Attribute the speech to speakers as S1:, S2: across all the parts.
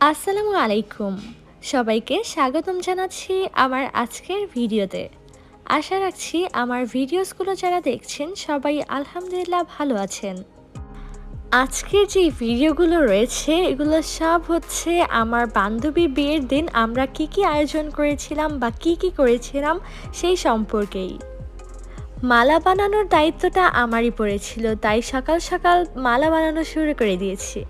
S1: আসসালামু আলাইকুম। সবাইকে স্বাগতম জানাচ্ছি আমার আজকের ভিডিওতে। আশা রাখছি আমার ভিডিওসগুলো যারা দেখছেন সবাই আলহামদুলিল্লাহ ভালো আছেন। আজকের যে ভিডিওগুলো রয়েছে, এগুলো সব হচ্ছে আমার বান্ধবী বিয়ের দিন আমরা কি কি আয়োজন করেছিলাম বা কি কি করেছিলাম সেই সম্পর্কেই। মালা বানানোর দায়িত্বটা আমারই পড়েছিল, তাই সকাল সকাল মালা বানানো শুরু করে দিয়েছি।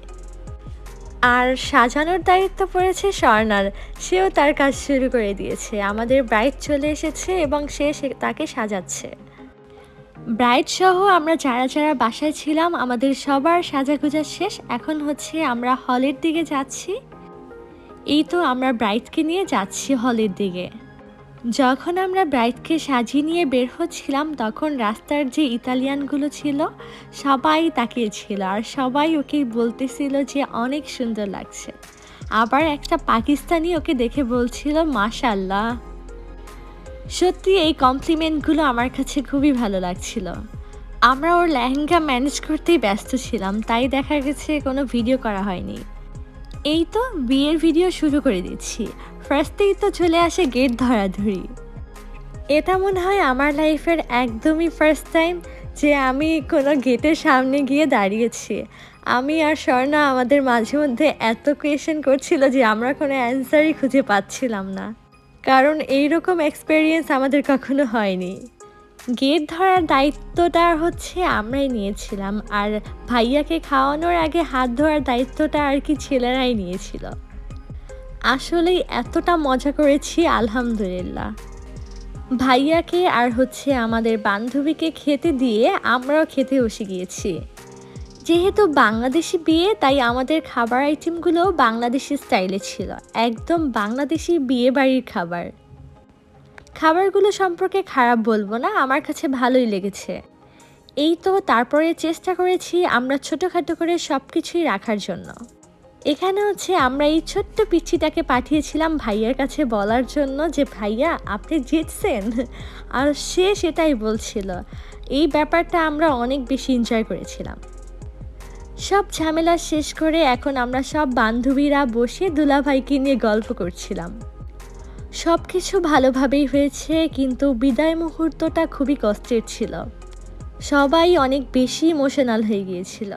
S1: আর সাজানোর দায়িত্ব পড়েছে স্বর্ণার। সেও তার কাজ শুরু করে দিয়েছে। আমাদের ব্রাইড চলে এসেছে এবং সে তাকে সাজাচ্ছে। ব্রাইড সহ আমরা যারা যারা বাসায় ছিলাম, আমাদের সবার সাজাগুজা শেষ। এখন হচ্ছে আমরা হলের দিকে যাচ্ছি। এই তো আমরা ব্রাইডকে নিয়ে যাচ্ছি হলের দিকে। যখন আমরা ব্রাইডকে সাজিয়ে নিয়ে বের হচ্ছিলাম, তখন রাস্তার যে ইতালিয়ানগুলো ছিল, সবাই তাকিয়েছিল আর সবাই ওকে বলতেছিল যে অনেক সুন্দর লাগছে। আবার একটা পাকিস্তানি ওকে দেখে বলছিল মাশাল্লাহ সত্যি এই কমপ্লিমেন্টগুলো আমার কাছে খুবই ভালো লাগছিল। আমরা ওর লেহেঙ্গা ম্যানেজ করতেই ব্যস্ত ছিলাম, তাই দেখা গেছে কোনো ভিডিও করা হয়নি। এই তো বিয়ের ভিডিও শুরু করে দিচ্ছি। ফার্স্টেই তো চলে আসে গেট ধরাধরি। এটা মনে হয় আমার লাইফের একদমই ফার্স্ট টাইম যে আমি কোনো গেটের সামনে গিয়ে দাঁড়িয়েছি। আমি আর স্বর্ণা আমাদের মাঝে মধ্যে এত কোয়েশন করছিল যে আমরা কোনো অ্যান্সারই খুঁজে পাচ্ছিলাম না। কারণ এই রকম এক্সপেরিয়েন্স আমাদের কখনো হয়নি। গেট ধরার দায়িত্বটা হচ্ছে আমরাই নিয়েছিলাম। আর ভাইয়াকে খাওয়ানোর আগে হাত ধোয়ার দায়িত্বটা আর কি ছেলেরাই নিয়েছিল। আসলেই এতটা মজা করেছি, আলহামদুলিল্লাহ। ভাইয়াকে আর হচ্ছে আমাদের বান্ধবীকে খেতে দিয়ে আমরাও খেতে বসে গিয়েছি। যেহেতু বাংলাদেশি বিয়ে, তাই আমাদের খাবার আইটেমগুলোও বাংলাদেশি স্টাইলে ছিল। একদম বাংলাদেশি বিয়ে বাড়ির খাবার। খাবারগুলো সম্পর্কে খারাপ বলব না, আমার কাছে ভালোই লেগেছে। এই তো তারপরে চেষ্টা করেছি আমরা ছোটোখাটো করে সব কিছুই রাখার জন্য। এখানে হচ্ছে আমরা এই ছোট্ট পিচ্ছিটাকে পাঠিয়েছিলাম ভাইয়ার কাছে বলার জন্য যে, ভাইয়া, আপনি জিতছেন? আর সে সেটাই বলছিল। এই ব্যাপারটা আমরা অনেক বেশি এনজয় করেছিলাম। সব ঝামেলা শেষ করে এখন আমরা সব বান্ধবীরা বসে দুলাভাইকে নিয়ে গল্প করছিলাম। সব কিছু ভালোভাবেই হয়েছে, কিন্তু বিদায় মুহূর্তটা খুবই কষ্টের ছিল। সবাই অনেক বেশি ইমোশনাল হয়ে গিয়েছিল।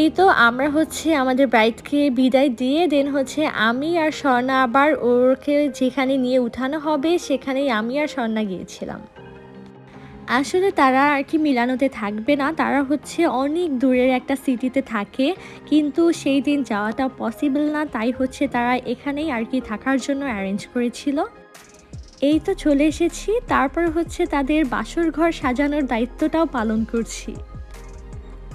S1: এই তো আমরা হচ্ছে আমাদের ব্রাইডকে বিদায় দিয়ে দেন হচ্ছে আমি আর স্বর্ণা আবার ওরকে যেখানে নিয়ে উঠানো হবে, সেখানেই আমি আর স্বর্ণা গিয়েছিলাম। আসলে তারা আর কি মিলানোতে থাকবে না। তারা হচ্ছে অনেক দূরের একটা সিটিতে থাকে। কিন্তু সেই দিন যাওয়াটা পসিবল না। তাই হচ্ছে তারা এখানেই আর কি থাকার জন্য অ্যারেঞ্জ করেছিল। এই তো চলে এসেছি। তারপর হচ্ছে তাদের বাসর ঘর সাজানোর দায়িত্বটাও পালন করছি।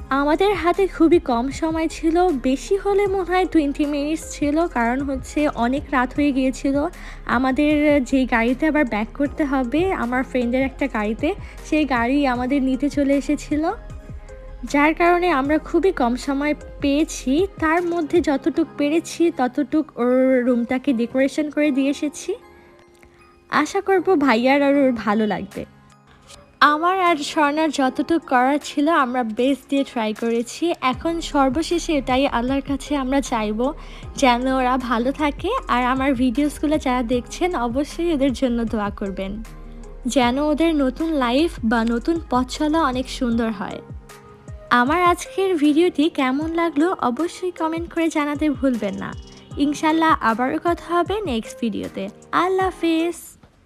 S1: আমাদের হাতে খুবই কম সময় ছিল, বেশি হলে মনে হয় টোয়েন্টি মিনিটস ছিল, কারণ হচ্ছে অনেক রাত হয়ে গিয়েছিল। আমাদের যে গাড়িতে আবার ব্যাক করতে হবে, আমার ফ্রেন্ডের একটা গাড়িতে, সেই গাড়ি আমাদের নিতে চলে এসেছিল। যার কারণে আমরা খুবই কম সময় পেয়েছি, তার মধ্যে যতটুক পেরেছি, ততটুক ওর রুমটাকে ডেকোরেশন করে দিয়ে এসেছি। আশা করব ভাইয়ার আর ওর ভালো লাগবে। আমার আর স্বর্ণার যতটুকু করার ছিল আমরা বেস্ট দিয়ে ট্রাই করেছি। এখন সর্বশেষে এটাই আল্লাহর কাছে আমরা চাইব যেন ওরা ভালো থাকে। আর আমার ভিডিওসগুলো যারা দেখছেন, অবশ্যই ওদের জন্য দোয়া করবেন। যেন ওদের নতুন লাইফ বা নতুন পথ চলা অনেক সুন্দর হয়। আমার আজকের ভিডিওটি কেমন লাগল অবশ্যই কমেন্ট করে জানাতে ভুলবেন না। ইনশাল্লাহ আবারও কথা হবে নেক্সট ভিডিওতে আল্লাহ হাফেজ!